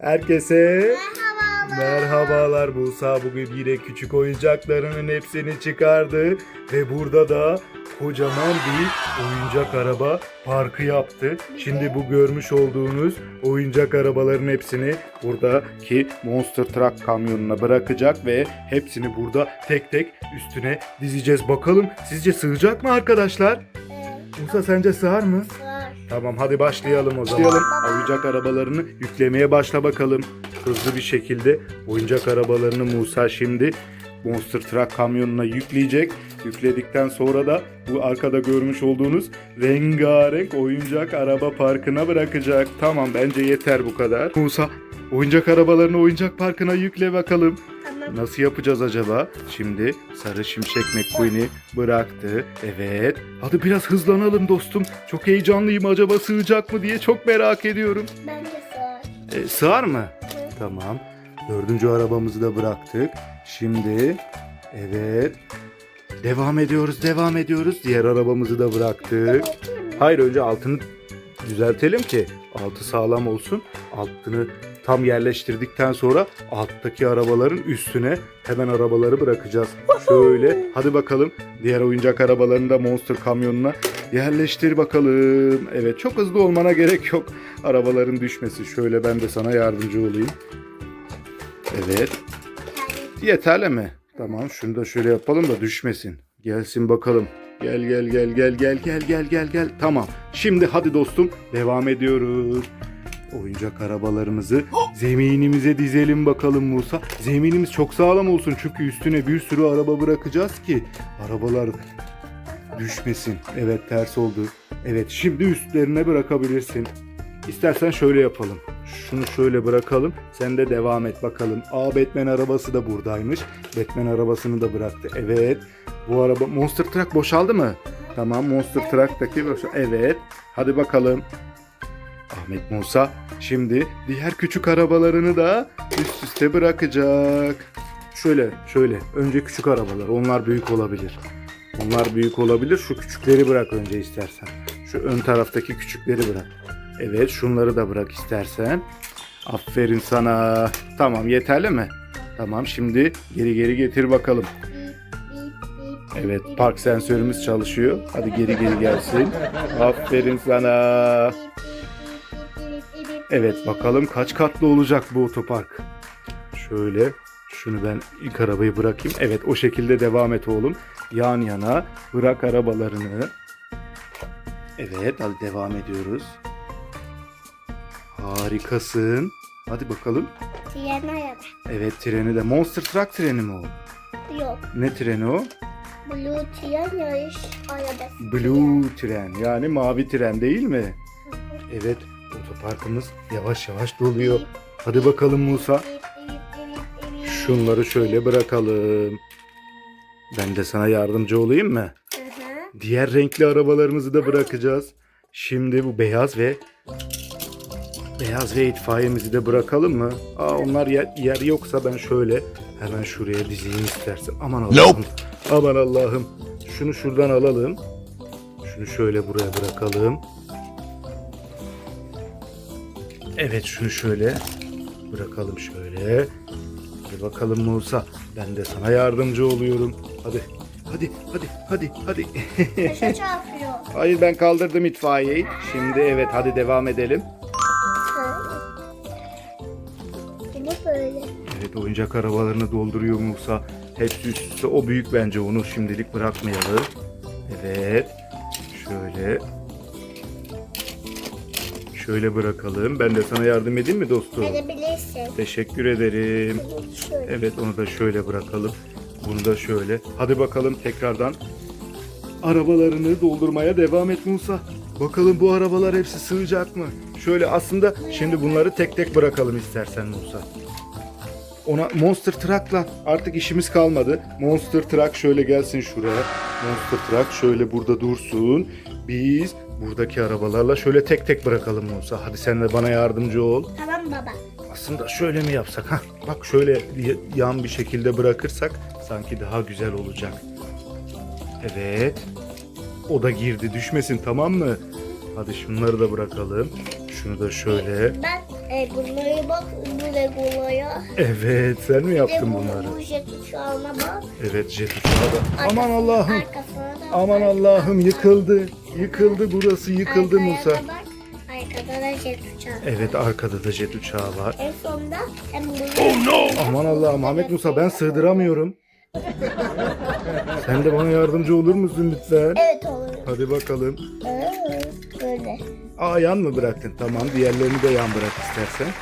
Herkese Merhabalar. merhabalar. Musa bugün yine küçük oyuncaklarının hepsini çıkardı. Ve burada da kocaman bir oyuncak araba parkı yaptı. Şimdi bu görmüş olduğunuz oyuncak arabaların hepsini buradaki Monster Truck kamyonuna bırakacak ve hepsini burada tek tek üstüne dizeceğiz. Bakalım sizce sığacak mı arkadaşlar? Musa sence sığar mı? var. Tamam hadi başlayalım o zaman. Başlayalım. Oyuncak arabalarını yüklemeye başla bakalım. Hızlı bir şekilde oyuncak arabalarını Musa şimdi Monster Truck kamyonuna yükleyecek. Yükledikten sonra da bu arkada görmüş olduğunuz rengarenk oyuncak araba parkına bırakacak. Tamam bence yeter bu kadar. Musa oyuncak arabalarını oyuncak parkına yükle bakalım. Nasıl yapacağız acaba? Şimdi Sarı Şimşek McQueen'i bıraktı. Evet. Hadi biraz hızlanalım dostum. Çok heyecanlıyım. Acaba sığacak mı diye çok merak ediyorum. Bence sığar. E, sığar mı? Hı. Tamam. Dördüncü arabamızı da bıraktık. Şimdi evet. Devam ediyoruz, devam ediyoruz. Diğer arabamızı da bıraktık. Hayır önce altını düzeltelim ki altı sağlam olsun. Altını tam yerleştirdikten sonra alttaki arabaların üstüne hemen arabaları bırakacağız. Şöyle hadi bakalım diğer oyuncak arabalarını da Monster kamyonuna yerleştir bakalım. Evet çok hızlı olmana gerek yok. Arabaların düşmesi. Şöyle ben de sana yardımcı olayım. Evet. Yeterli mi? Tamam şunu da şöyle yapalım da düşmesin. Gelsin bakalım. Gel gel gel gel gel gel gel gel gel. Tamam. Şimdi hadi dostum devam ediyoruz. Oyuncak arabalarımızı zeminimize dizelim bakalım Musa. Zeminimiz çok sağlam olsun çünkü üstüne bir sürü araba bırakacağız ki arabalar düşmesin. Evet ters oldu. Evet şimdi üstlerine bırakabilirsin. İstersen şöyle yapalım. Şunu şöyle bırakalım. Sen de devam et bakalım. Aa Batman arabası da buradaymış. Batman arabasını da bıraktı. Evet. Bu araba Monster Truck boşaldı mı? Tamam Monster Truck'taki boşa- Evet. Hadi bakalım. Ahmet Musa şimdi diğer küçük arabalarını da üst üste bırakacak. Şöyle şöyle. Önce küçük arabalar. Onlar büyük olabilir. Onlar büyük olabilir. Şu küçükleri bırak önce istersen. Şu ön taraftaki küçükleri bırak. Evet şunları da bırak istersen. Aferin sana. Tamam yeterli mi? Tamam şimdi geri geri getir bakalım. Evet park sensörümüz çalışıyor. Hadi geri geri gelsin. Aferin sana. Evet bakalım kaç katlı olacak bu otopark. Şöyle şunu ben ilk arabayı bırakayım. Evet o şekilde devam et oğlum. Yan yana bırak arabalarını. Evet hadi devam ediyoruz. Harikasın. Hadi bakalım. Tren araba. Evet treni de Monster Truck treni mi o? Yok. Ne treni o? Blue tren yarış arabası. Blue tren yani mavi tren değil mi? Evet otoparkımız yavaş yavaş doluyor. Hadi bakalım Musa. Şunları şöyle bırakalım. Ben de sana yardımcı olayım mı? Hı hı. Diğer renkli arabalarımızı da bırakacağız. Şimdi bu beyaz ve beyaz ve itfaiyemizi de bırakalım mı? Aa onlar yer, yer yoksa ben şöyle hemen şuraya dizeyim istersen. Aman Allah'ım. Aman Allah'ım. Şunu şuradan alalım. Şunu şöyle buraya bırakalım. Evet şunu şöyle bırakalım şöyle. Hadi bakalım Musa. Ben de sana yardımcı oluyorum. Hadi. Hadi, hadi, hadi, hadi. Taşa çarpıyor. Hayır ben kaldırdım itfaiyeyi. Şimdi evet hadi devam edelim. Yine böyle. Evet oyuncak arabalarını dolduruyor Musa. Hepsi üst üste. O büyük bence onu şimdilik bırakmayalım. Evet. Şöyle. Şöyle bırakalım. Ben de sana yardım edeyim mi dostum? Edebilirsin. Teşekkür ederim. Şöyle. Evet onu da şöyle bırakalım. Bunu da şöyle. Hadi bakalım tekrardan arabalarını doldurmaya devam et Musa. Bakalım bu arabalar hepsi sığacak mı? Şöyle aslında şimdi bunları tek tek bırakalım istersen Musa. Ona Monster Truck'la artık işimiz kalmadı. Monster Truck şöyle gelsin şuraya. Monster Truck şöyle burada dursun. Biz buradaki arabalarla şöyle tek tek bırakalım Musa. Hadi sen de bana yardımcı ol. Tamam baba. Aslında şöyle mi yapsak? ha? Bak şöyle yan bir şekilde bırakırsak sanki daha güzel olacak. Evet. O da girdi düşmesin tamam mı? Hadi şunları da bırakalım. Şunu da şöyle. Ben E, bunları bak bu Lego'ya. Evet sen mi yaptın bu, bunları? bu jet uçağına bak. Evet jet uçağı da. Aman Allah'ım. Aman. Allah'ım yıkıldı. Yıkıldı burası yıkıldı Arkaya Musa. da bak. Arkada da jet uçağı. Evet arkada da jet uçağı var. En sonunda hem bunu... Aman Allah'ım Ahmet Musa ben sığdıramıyorum. Sen de bana yardımcı olur musun lütfen? Evet olur. Hadi bakalım. Aa yan mı bıraktın? Tamam diğerlerini de yan bırak istersen.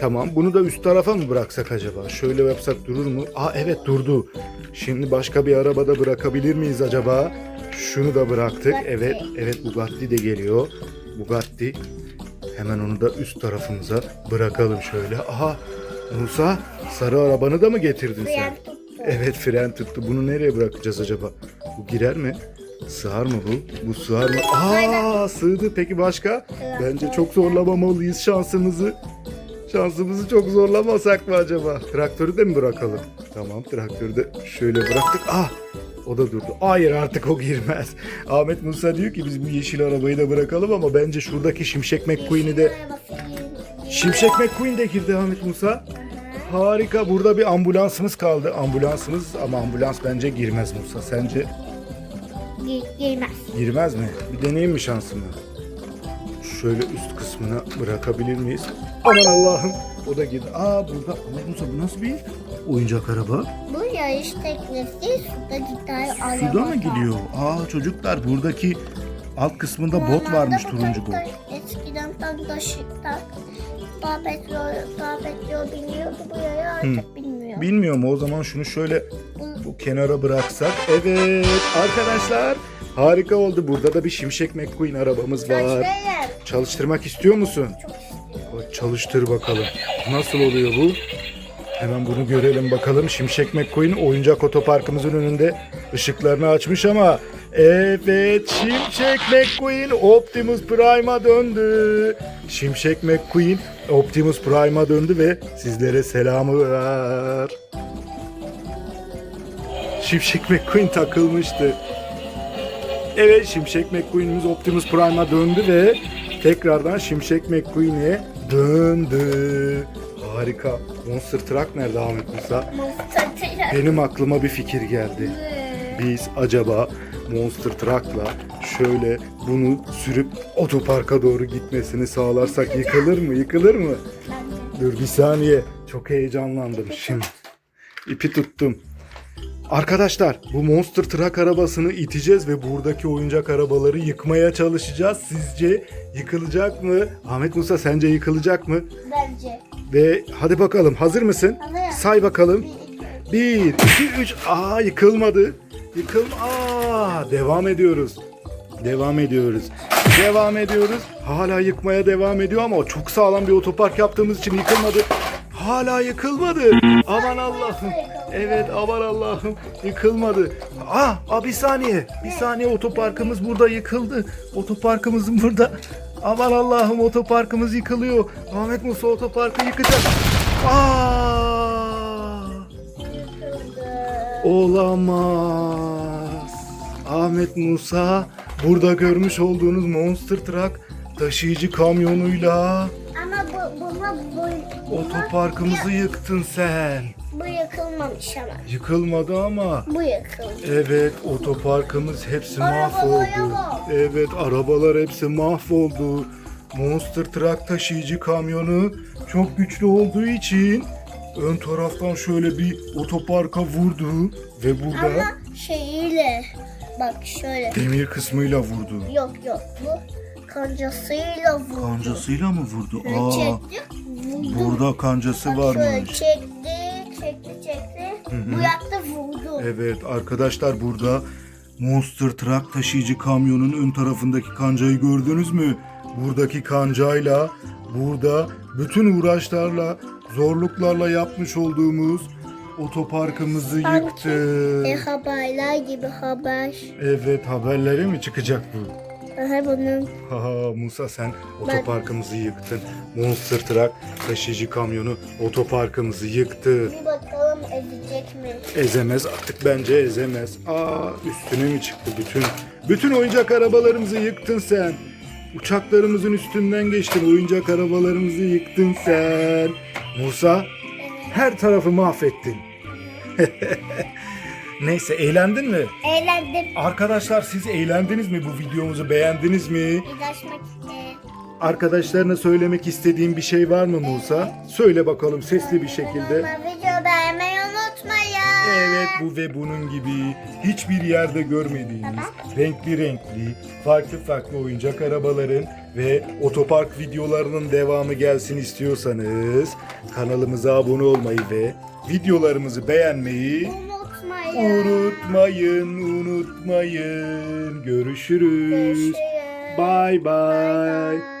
Tamam bunu da üst tarafa mı bıraksak acaba? Şöyle yapsak durur mu? Aa evet durdu. Şimdi başka bir arabada bırakabilir miyiz acaba? Şunu da bıraktık. Bugatti. Evet evet Bugatti de geliyor. Bugatti. Hemen onu da üst tarafımıza bırakalım şöyle. Aha Musa sarı arabanı da mı getirdin sen? Fren tuttu. Evet fren tuttu. Bunu nereye bırakacağız acaba? Bu girer mi? Sığar mı bu? Bu sığar mı? Aa sığdı. Peki başka? Bence çok zorlamamalıyız şansımızı. Şansımızı çok zorlamasak mı acaba? Traktörü de mi bırakalım? Tamam traktörü de şöyle bıraktık. Ah o da durdu. Hayır artık o girmez. Ahmet Musa diyor ki biz bu yeşil arabayı da bırakalım ama bence şuradaki Şimşek McQueen'i de... Şimşek McQueen de girdi Ahmet Musa. Harika. Burada bir ambulansımız kaldı. Ambulansımız ama ambulans bence girmez Musa. Sence Gi- Girmez. girmez mi? Bir deneyeyim mi şansımı? Şöyle üst kısmına bırakabilir miyiz? Aman Allah'ım. O da girdi. Aa burada ama Musa bu nasıl bir oyuncak araba? Bu yarış teknesi suda gider araba. Suda mı gidiyor? Aa çocuklar buradaki alt kısmında bot varmış turuncu bot. Eskiden tam taşıktan daha petrol, daha petrol biniyordu bu yaya artık bilmiyor. Bilmiyorum o zaman şunu şöyle bu kenara bıraksak. Evet arkadaşlar harika oldu. Burada da bir Şimşek McQueen arabamız var. Çalıştırmak istiyor musun? Bak, Çalıştır bakalım. Nasıl oluyor bu? Hemen bunu görelim bakalım. Şimşek McQueen oyuncak otoparkımızın önünde ışıklarını açmış ama evet Şimşek McQueen Optimus Prime'a döndü. Şimşek McQueen Optimus Prime'a döndü ve sizlere selamı var. Şimşek McQueen takılmıştı. Evet Şimşek McQueen'imiz Optimus Prime'a döndü ve tekrardan Şimşek McQueen'e döndü. Harika. Monster Truck nerede Ahmet Musa? Monster Truck. Benim aklıma bir fikir geldi. Biz acaba Monster Truck'la şöyle bunu sürüp otoparka doğru gitmesini sağlarsak yıkılır mı? Yıkılır mı? Dur bir saniye. Çok heyecanlandım şimdi. İpi tuttum. Arkadaşlar bu Monster Truck arabasını iteceğiz ve buradaki oyuncak arabaları yıkmaya çalışacağız. Sizce yıkılacak mı? Ahmet Musa sence yıkılacak mı? Bence. Ve hadi bakalım hazır mısın? Hazırım. Say bakalım. Bir, iki, 1, 2, 3. Aa yıkılmadı. Yıkılma. Aa devam ediyoruz. Devam ediyoruz. Devam ediyoruz. Hala yıkmaya devam ediyor ama çok sağlam bir otopark yaptığımız için yıkılmadı. Hala yıkılmadı. Aman Allah'ım. Evet aman Allah'ım. Yıkılmadı. Aa, aa bir saniye. Bir saniye otoparkımız burada yıkıldı. Otoparkımızın burada. Aman Allah'ım otoparkımız yıkılıyor. Ahmet Musa otoparkı yıkacak. Aa! yıkıldı. Olamaz. Ahmet Musa burada görmüş olduğunuz Monster Truck taşıyıcı kamyonuyla Ama bu, otoparkımızı yıktın sen. bu yıkılmamış ama. Yıkılmadı ama. Bu yıkıldı. Evet otoparkımız hepsi mahvoldu. bak. Evet arabalar hepsi mahvoldu. Monster Truck taşıyıcı kamyonu çok güçlü olduğu için ön taraftan şöyle bir otoparka vurdu ve burada Ama şeyiyle bak şöyle. demir kısmıyla vurdu. Yok yok bu kancasıyla vurdu. Kancasıyla mı vurdu? Aa, çekti vurdu. burada kancası Bak şöyle varmış. çekti çekti çekti. Bu yaktı vurdu. Evet arkadaşlar burada Monster Truck taşıyıcı kamyonun ön tarafındaki kancayı gördünüz mü? Buradaki kancayla burada bütün uğraşlarla zorluklarla yapmış olduğumuz otoparkımızı Sanki yıktı. E, haberler gibi haber. Evet haberlere mi çıkacak bu? Aha bunun Haha Musa sen otoparkımızı yıktın. Monster Truck taşıyıcı kamyonu otoparkımızı yıktı. bir bakalım edecek mi? Ezemez artık bence ezemez. Aa üstüne mi çıktı bütün? Bütün oyuncak arabalarımızı yıktın sen. Uçaklarımızın üstünden geçtin. Oyuncak arabalarımızı yıktın sen. Musa her tarafı mahvettin. Neyse eğlendin mi? Eğlendim. Arkadaşlar siz eğlendiniz mi? Bu videomuzu beğendiniz mi? İlaçmak istedim. Arkadaşlarına söylemek istediğin bir şey var mı Musa? Söyle bakalım sesli bir şekilde. Video beğenmeyi unutmayın. Evet bu ve bunun gibi hiçbir yerde görmediğiniz renkli renkli farklı farklı oyuncak arabaların ve otopark videolarının devamı gelsin istiyorsanız kanalımıza abone olmayı ve videolarımızı beğenmeyi Unutmayın. unutmayın görüşürüz Görüşürüz. bye Bye.